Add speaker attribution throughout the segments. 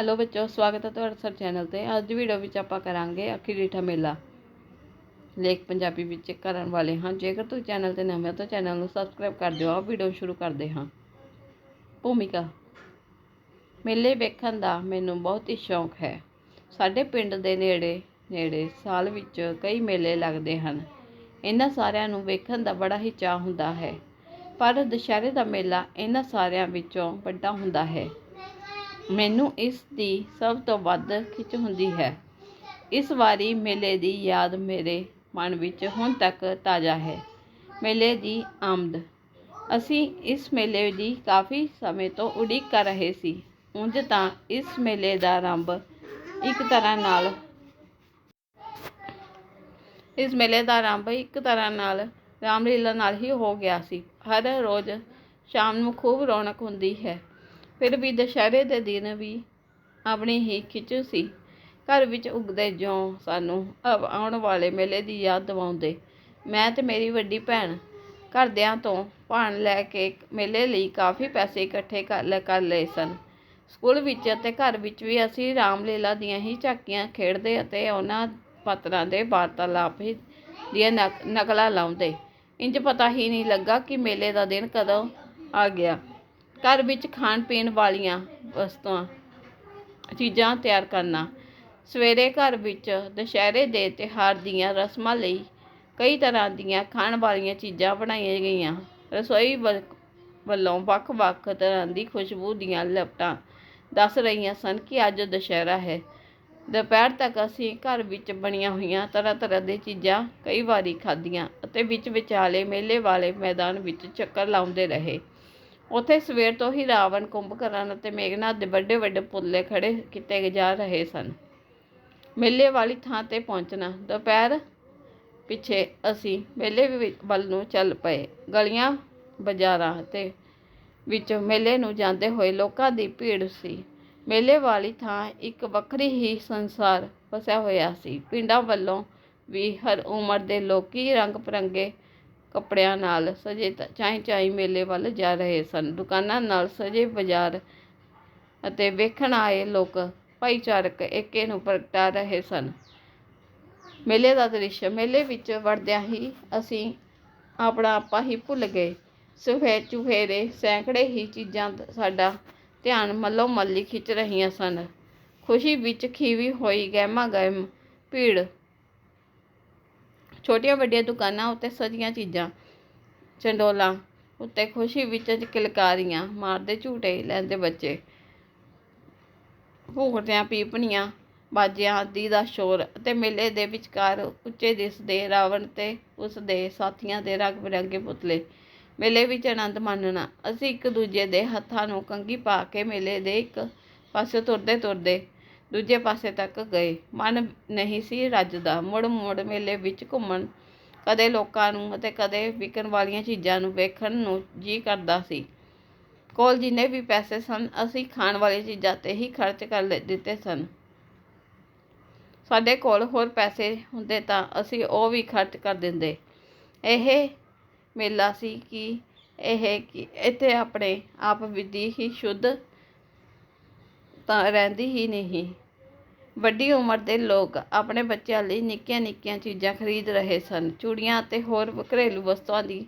Speaker 1: Hello ਬੱਚੋ, ਸਵਾਗਤ ਹੈ ਤੁਹਾਡਾ ਸਰ ਚੈਨਲ ਤੇ। ਅੱਜ ਦੀ ਵੀਡੀਓ ਵਿੱਚ ਆਪਾਂ ਕਰਾਂਗੇ ਅੱਖੀ ਰੀਠਾ ਮੇਲਾ। ਲੇਖ ਪੰਜਾਬੀ ਵਿੱਚ ਕਰਨ ਵਾਲੇ ਹਾਂ। ਜੇਕਰ ਤੁਸੀਂ ਚੈਨਲ ਤੇ ਨਵੇਂ ਹੋ ਤਾਂ ਚੈਨਲ ਨੂੰ ਸਬਸਕ੍ਰਾਈਬ ਕਰ ਦਿਓ। ਆਓ ਵੀਡੀਓ ਸ਼ੁਰੂ ਕਰਦੇ ਹਾਂ। ਭੂਮਿਕਾ। ਮੇਲੇ ਵੇਖਣ ਦਾ ਮੈਨੂੰ ਬਹੁਤ ਹੀ ਸ਼ੌਂਕ ਹੈ। ਸਾਡੇ ਪਿੰਡ ਦੇ ਨੇੜੇ ਨੇੜੇ ਸਾਲ ਵਿੱਚ ਕਈ ਮੇਲੇ ਲੱਗਦੇ ਹਨ। ਇਹਨਾਂ ਸਾਰਿਆਂ ਨੂੰ ਵੇਖਣ ਦਾ ਬੜਾ ਹੀ ਚਾਅ ਹੁੰਦਾ ਹੈ। ਪਰ ਦੁਸ਼ਹਿਰੇ ਦਾ ਮੇਲਾ ਇਹਨਾਂ ਸਾਰਿਆਂ ਵਿੱਚੋਂ ਵੱਡਾ ਹੁੰਦਾ ਹੈ। ਮੈਨੂੰ ਇਸ ਦੀ ਸਭ ਤੋਂ ਵੱਧ ਖਿੱਚ ਹੁੰਦੀ ਹੈ। ਇਸ ਵਾਰੀ ਮੇਲੇ ਦੀ ਯਾਦ ਮੇਰੇ ਮਨ ਵਿੱਚ ਹੁਣ ਤੱਕ ਤਾਜ਼ਾ ਹੈ। ਮੇਲੇ ਦੀ ਆਮਦ। ਅਸੀਂ ਇਸ ਮੇਲੇ ਦੀ ਕਾਫੀ ਸਮੇਂ ਤੋਂ ਉਡੀਕ ਕਰ ਰਹੇ ਸੀ। ਉਂਝ ਤਾਂ ਇਸ ਮੇਲੇ ਦਾ ਆਰੰਭ ਇੱਕ ਤਰ੍ਹਾਂ ਨਾਲ ਇਸ ਮੇਲੇ ਦਾ ਆਰੰਭ ਇੱਕ ਤਰ੍ਹਾਂ ਨਾਲ ਰਾਮਲੀਲਾ ਨਾਲ ਹੀ ਹੋ ਗਿਆ ਸੀ। ਹਰ ਰੋਜ਼ ਸ਼ਾਮ ਨੂੰ ਖੂਬ ਰੌਣਕ ਹੁੰਦੀ ਹੈ। ਫਿਰ ਵੀ ਦੁਸ਼ਹਿਰੇ ਦੇ ਦਿਨ ਵੀ ਆਪਣੀ ਹੀ ਖਿੱਚ ਸੀ। ਘਰ ਵਿੱਚ ਉਗਦੇ ਜਿਉਂ ਸਾਨੂੰ ਆਉ- ਆਉਣ ਵਾਲੇ ਮੇਲੇ ਦੀ ਯਾਦ ਦਿਵਾਉਂਦੇ, ਮੈਂ ਤੇ ਮੇਰੀ ਵੱਡੀ ਭੈਣ ਘਰਦਿਆਂ ਤੋਂ ਭਾਣ ਲੈ ਕੇ ਮੇਲੇ ਲਈ ਕਾਫੀ ਪੈਸੇ ਇਕੱਠੇ ਕਰ ਲੈ, ਕਰ ਲਏ ਸਨ। ਸਕੂਲ ਵਿੱਚ ਅਤੇ ਘਰ ਵਿੱਚ ਵੀ ਅਸੀਂ ਰਾਮਲੀਲਾ ਦੀਆਂ ਹੀ ਝਾਕੀਆਂ ਖੇਡਦੇ ਅਤੇ ਉਹਨਾਂ ਪਾਤਰਾਂ ਦੇ ਵਾਰਤਾਲਾਪ ਹੀ ਦੀਆਂ ਨਕ- ਨਕਲਾਂ ਲਾਉਂਦੇ। ਇੰਜ ਪਤਾ ਹੀ ਨਹੀਂ ਲੱਗਾ ਕਿ ਮੇਲੇ ਦਾ ਦਿਨ ਕਦੋਂ ਆ ਗਿਆ। ਘਰ ਵਿੱਚ ਖਾਣ ਪੀਣ ਵਾਲੀਆਂ ਵਸਤੂਆਂ, ਚੀਜ਼ਾਂ ਤਿਆਰ ਕਰਨਾ। ਸਵੇਰੇ ਘਰ ਵਿੱਚ ਦੁਸ਼ਹਿਰੇ ਦੇ ਤਿਉਹਾਰ ਦੀਆਂ ਰਸਮਾਂ ਲਈ ਕਈ ਤਰ੍ਹਾਂ ਦੀਆਂ ਖਾਣ ਵਾਲੀਆਂ ਚੀਜ਼ਾਂ ਬਣਾਈਆਂ ਗਈਆਂ। ਰਸੋਈ ਵੱਲ- ਵੱਲੋਂ ਵੱਖ-ਵੱਖ ਤਰ੍ਹਾਂ ਦੀ ਖੁਸ਼ਬੂ ਦੀਆਂ ਲਪਟਾਂ ਦੱਸ ਰਹੀਆਂ ਸਨ ਕਿ ਅੱਜ ਦੁਸ਼ਹਿਰਾ ਹੈ। ਦੁਪਹਿਰ ਤੱਕ ਅਸੀਂ ਘਰ ਵਿੱਚ ਬਣੀਆਂ ਹੋਈਆਂ ਤਰ੍ਹਾਂ ਤਰ੍ਹਾਂ ਦੀਆਂ ਚੀਜ਼ਾਂ ਕਈ ਵਾਰੀ ਖਾਧੀਆਂ ਅਤੇ ਵਿੱਚ ਵਿਚਾਲੇ ਮੇਲੇ ਵਾਲੇ ਮੈਦਾਨ ਵਿੱਚ ਚੱਕਰ ਲਾਉਂਦੇ ਰਹੇ। ਉੱਥੇ ਸਵੇਰ ਤੋਂ ਹੀ ਰਾਵਣ ਕੁੰਭਕਰਨ ਅਤੇ ਮੇਘਨਾਥ ਦੇ ਵੱਡੇ ਵੱਡੇ ਪੁਤਲੇ ਖੜੇ ਕੀਤੇ ਜਾ ਰਹੇ ਸਨ। ਮੇਲੇ ਵਾਲੀ ਥਾਂ ਤੇ ਪਹੁੰਚਣਾ। ਦੁਪਹਿਰ ਪਿੱਛੇ ਅਸੀਂ ਮੇਲੇ ਵੱਲ ਨੂੰ ਚੱਲ ਪਏ। ਗਲੀਆਂ, ਬਾਜ਼ਾਰਾਂ ਤੇ ਵਿੱਚ ਮੇਲੇ ਨੂੰ ਜਾਂਦੇ ਹੋਏ ਲੋਕਾਂ ਦੀ ਭੀੜ ਸੀ। ਮੇਲੇ ਵਾਲੀ ਥਾਂ ਇੱਕ ਵੱਖਰੀ ਹੀ ਸੰਸਾਰ ਵਸਿਆ ਹੋਇਆ ਸੀ। ਪਿੰਡਾਂ ਵੱਲੋਂ ਵੀ ਹਰ ਉਮਰ ਦੇ ਲੋਕੀ ਰੰਗ ਬਰੰਗੇ ਕੱਪੜਿਆਂ ਨਾਲ ਸਜੇ ਤ- ਚਾਈਂ ਚਾਈਂ ਮੇਲੇ ਵੱਲ ਜਾ ਰਹੇ ਸਨ। ਦੁਕਾਨਾਂ ਨਾਲ ਸਜੇ ਬਾਜ਼ਾਰ ਅਤੇ ਵੇਖਣ ਆਏ ਲੋਕ ਭਾਈਚਾਰਕ ਏਕੇ ਨੂੰ ਪ੍ਰਗਟਾ ਰਹੇ ਸਨ। ਮੇਲੇ ਦਾ ਦ੍ਰਿਸ਼ ਮੇਲੇ ਵਿੱਚ ਵੜਦਿਆਂ ਹੀ ਅਸੀਂ ਆਪਣਾ ਆਪਾ ਹੀ ਭੁੱਲ ਗਏ। ਸਫੇ ਚੁਫੇਰੇ ਸੈਂਕੜੇ ਹੀ ਚੀਜ਼ਾਂ ਸਾਡਾ ਧਿਆਨ ਮੱਲੋ ਮੱਲੀ ਖਿੱਚ ਰਹੀਆਂ ਸਨ। ਖੁਸ਼ੀ ਵਿੱਚ ਖੀਵੀ ਹੋਈ ਗਹਿਮਾ ਗਹਿਮ ਭੀੜ ਛੋਟੀਆਂ ਵੱਡੀਆਂ ਦੁਕਾਨਾਂ ਉੱਤੇ ਸਜੀਆਂ ਚੀਜ਼ਾਂ, ਚੰਡੋਲਾਂ ਉੱਤੇ ਖੁਸ਼ੀ ਵਿੱਚ ਕਿਲਕਾਰੀਆਂ ਮਾਰਦੇ ਝੂਟੇ ਲੈਂਦੇ ਬੱਚੇ। ਭੂਖਟਿਆਂ ਪੀਪਣੀਆਂ ਬਾਜਿਆਂ ਆਦਿ ਦਾ ਸ਼ੋਰ ਅਤੇ ਮੇਲੇ ਦੇ ਵਿਚਕਾਰ ਉੱਚੇ ਦਿਸਦੇ ਰਾਵਣ ਤੇ ਉਸ ਦੇ ਸਾਥੀਆਂ ਦੇ ਰੰਗ ਬਿਰੰਗੇ ਪੁਤਲੇ। ਮੇਲੇ ਵਿੱਚ ਆਨੰਦ ਮਾਣਨਾ, ਅਸੀਂ ਇੱਕ ਦੂਜੇ ਦੇ ਹੱਥਾਂ ਨੂੰ ਕੰਘੀ ਪਾ ਕੇ ਮੇਲੇ ਦੇ ਇੱਕ ਪਾਸੇ ਤੁਰਦੇ ਤੁਰਦੇ ਦੂਜੇ ਪਾਸੇ ਤੱਕ ਗਏ। ਮਨ ਨਹੀਂ ਸੀ ਰੱਜਦਾ। ਮੁੜ ਮੁੜ ਮੇਲੇ ਵਿੱਚ ਘੁੰਮਣ। ਕਦੇ ਲੋਕਾਂ ਨੂੰ ਅਤੇ ਕਦੇ ਵਿਕਣ ਵਾਲੀਆਂ ਚੀਜ਼ਾਂ ਨੂੰ ਵੇਖਣ ਨੂੰ ਜੀ ਕਰਦਾ ਸੀ। ਕੋਲ ਜਿੰਨੇ ਵੀ ਪੈਸੇ ਸਨ, ਅਸੀਂ ਖਾਣ ਵਾਲੀ ਚੀਜ਼ਾਂ ਤੇ ਹੀ ਖਰਚ ਕਰ ਦਿੱਤੇ ਸਨ। ਸਾਡੇ ਕੋਲ ਹੋਰ ਪੈਸੇ ਹੁੰਦੇ ਤਾਂ ਅਸੀਂ ਉਹ ਵੀ ਖਰਚ ਕਰ ਦਿੰਦੇ। ਇਹ ਮੇਲਾ ਸੀ ਕਿ ਇਹ ਕਿ, ਇੱਥੇ ਆਪਣੇ ਆਪ ਵਿਧੀ ਹੀ ਸ਼ੁੱਧ ਤਾਂ ਰਹਿੰਦੀ ਹੀ ਨਹੀਂ। ਵੱਡੀ ਉਮਰ ਦੇ ਲੋਕ ਆਪਣੇ ਬੱਚਿਆਂ ਲਈ ਨਿੱਕੀਆਂ ਨਿੱਕੀਆਂ ਚੀਜ਼ਾਂ ਖਰੀਦ ਰਹੇ ਸਨ। ਚੂੜੀਆਂ ਅਤੇ ਹੋਰ ਘਰੇਲੂ ਵਸਤੂਆਂ ਦੀ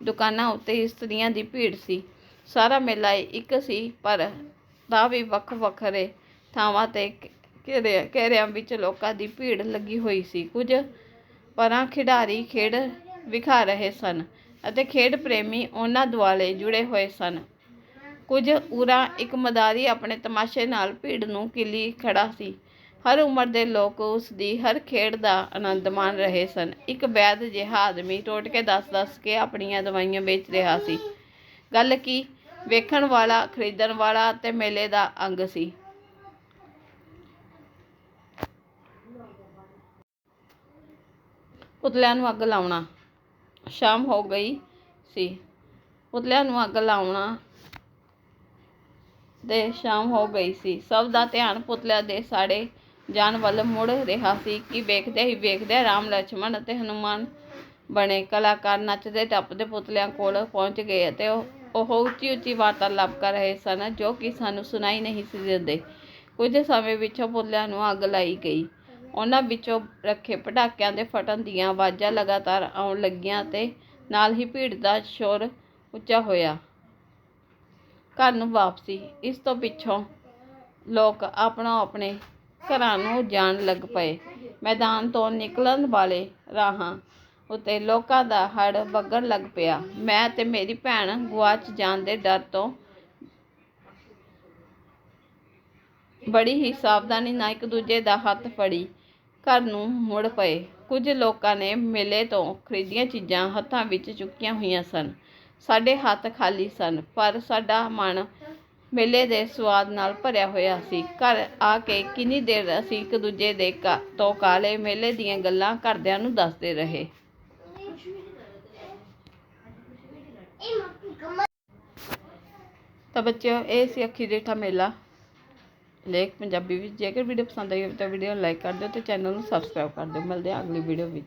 Speaker 1: ਦੁਕਾਨਾਂ ਉੱਤੇ ਇਸਤਰੀਆਂ ਦੀ ਭੀੜ ਸੀ। ਸਾਰਾ ਮੇਲਾ ਇੱਕ ਸੀ, ਪਰ ਤਾਂ ਵੀ ਵੱਖ ਵੱਖਰੇ ਥਾਵਾਂ ਤੇ ਘੇਰੇ, ਘੇਰਿਆਂ ਵਿੱਚ ਲੋਕਾਂ ਦੀ ਭੀੜ ਲੱਗੀ ਹੋਈ ਸੀ। ਕੁਝ ਪਰਾਂ ਖਿਡਾਰੀ ਖੇਡ ਵਿਖਾ ਰਹੇ ਸਨ ਅਤੇ ਖੇਡ ਪ੍ਰੇਮੀ ਉਹਨਾਂ ਦੁਆਲੇ ਜੁੜੇ ਹੋਏ ਸਨ। ਕੁਝ ਉਰਾਂ ਇੱਕ ਮਦਾਰੀ ਆਪਣੇ ਤਮਾਸ਼ੇ ਨਾਲ ਭੀੜ ਨੂੰ ਕਿਲੀ ਖੜਾ ਸੀ। ਹਰ ਉਮਰ ਦੇ ਲੋਕ ਉਸ ਦੀ ਹਰ ਖੇਡ ਦਾ ਆਨੰਦ ਮਾਣ ਰਹੇ ਸਨ। ਇੱਕ ਵੈਦ ਜਿਹਾ ਆਦਮੀ ਟੋਟ ਕੇ ਦੱਸ-ਦੱਸ ਕੇ ਆਪਣੀਆਂ ਦਵਾਈਆਂ ਵੇਚ ਰਿਹਾ ਸੀ। ਗੱਲ ਕੀ? ਵੇਖਣ ਵਾਲਾ, ਖਰੀਦਣ ਵਾਲਾ ਅਤੇ ਮੇਲੇ ਦਾ ਅੰਗ ਸੀ। ਪੁਤਲਿਆਂ ਨੂੰ ਅੱਗ ਲਾਉਣਾ। ਸ਼ਾਮ ਹੋ ਗਈ ਸੀ। ਪੁਤਲਿਆਂ ਨੂੰ ਅੱਗ ਲਾਉਣਾ ਦੇ ਸ਼ਾਮ ਹੋ ਗਈ ਸੀ। ਸਭ ਦਾ ਧਿਆਨ ਪੁਤਲਿਆਂ ਦੇ ਸਾੜੇ ਜਾਣ ਵੱਲ ਮੁੜ ਰਿਹਾ ਸੀ ਕਿ ਵੇਖਦੇ ਹੀ ਵੇਖਦੇ ਰਾਮ, ਲਛਮਣ ਅਤੇ ਹਨੂੰਮਾਨ ਬਣੇ ਕਲਾਕਾਰ ਨੱਚਦੇ, ਟੱਪਦੇ ਪੁਤਲਿਆਂ ਕੋਲ ਪਹੁੰਚ ਗਏ ਅਤੇ ਉਹ ਉੱਚੀ-ਉੱਚੀ ਵਾਰਤਾਲਾਪ ਕਰ ਰਹੇ ਸਨ ਜੋ ਕਿ ਸਾਨੂੰ ਸੁਣਾਈ ਨਹੀਂ ਸੀ ਦਿੰਦੇ। ਕੁਝ ਸਮੇਂ ਪਿੱਛੋਂ ਪੁਤਲਿਆਂ ਨੂੰ ਅੱਗ ਲਾਈ ਗਈ। ਉਹਨਾਂ ਵਿੱਚੋਂ ਰੱਖੇ ਪਟਾਕਿਆਂ ਦੇ ਫਟਣ ਦੀਆਂ ਆਵਾਜ਼ਾਂ ਲਗਾਤਾਰ ਆਉਣ ਲੱਗੀਆਂ ਅਤੇ ਨਾਲ ਹੀ ਭੀੜ ਦਾ ਸ਼ੋਰ ਉੱਚਾ ਹੋਇਆ। ਘਰ ਨੂੰ ਵਾਪਸੀ, ਇਸ ਤੋਂ ਪਿੱਛੋਂ ਲੋਕ ਆਪਣਾ ਆਪਣੇ ਘਰਾਂ ਨੂੰ ਜਾਣ ਲੱਗ ਪਏ। ਮੈਦਾਨ ਤੋਂ ਨਿਕਲਣ ਵਾਲੇ ਰਾਹਾਂ ਉੱਤੇ ਲੋਕਾਂ ਦਾ ਹੜ ਵਗਣ ਲੱਗ ਪਿਆ। ਮੈਂ ਤੇ ਮੇਰੀ ਭੈਣ ਗੁਆਚ ਜਾਣ ਦੇ ਡਰ ਤੋਂ ਬੜੀ ਹੀ ਸਾਵਧਾਨੀ ਨਾਲ ਇੱਕ ਦੂਜੇ ਦਾ ਹੱਥ ਫੜੀ ਘਰ ਨੂੰ ਮੁੜ ਪਏ। ਕੁਝ ਲੋਕਾਂ ਨੇ ਮੇਲੇ ਤੋਂ ਖਰੀਦੀਆਂ ਚੀਜ਼ਾਂ ਹੱਥਾਂ ਵਿੱਚ ਚੁੱਕੀਆਂ ਹੋਈਆਂ ਸਨ। ਸਾਡੇ ਹੱਥ ਖਾਲੀ ਸਨ, ਪਰ ਸਾਡਾ ਮਨ ਮੇਲੇ ਦੇ ਸਵਾਦ ਨਾਲ ਭਰਿਆ ਹੋਇਆ ਸੀ। ਘਰ ਆ ਕੇ ਕਿੰਨੀ ਦੇਰ ਅਸੀਂ ਇੱਕ ਦੂਜੇ ਦੇ ਕਾ- ਤੋਂ ਕਾਲੇ ਮੇਲੇ ਦੀਆਂ ਗੱਲਾਂ ਘਰਦਿਆਂ ਨੂੰ ਦੱਸਦੇ ਰਹੇ। ਤਾਂ ਬੱਚਿਓ, ਇਹ ਸੀ ਅੱਖੀ ਡੇਠਾ ਮੇਲਾ। ਲੇਖ ਪੰਜਾਬੀ ਵਿੱਚ ਜੇਕਰ ਵੀਡੀਓ ਪਸੰਦ ਆਈ ਹੋਵੇ ਤਾਂ ਵੀਡੀਓ ਨੂੰ ਲਾਈਕ ਕਰ ਦਿਓ ਤੇ ਚੈਨਲ ਨੂੰ ਸਬਸਕ੍ਰਾਈਬ ਕਰ ਦਿਓ। ਮਿਲਦੇ ਹਾਂ ਅਗਲੀ ਵੀਡੀਓ ਵਿੱਚ।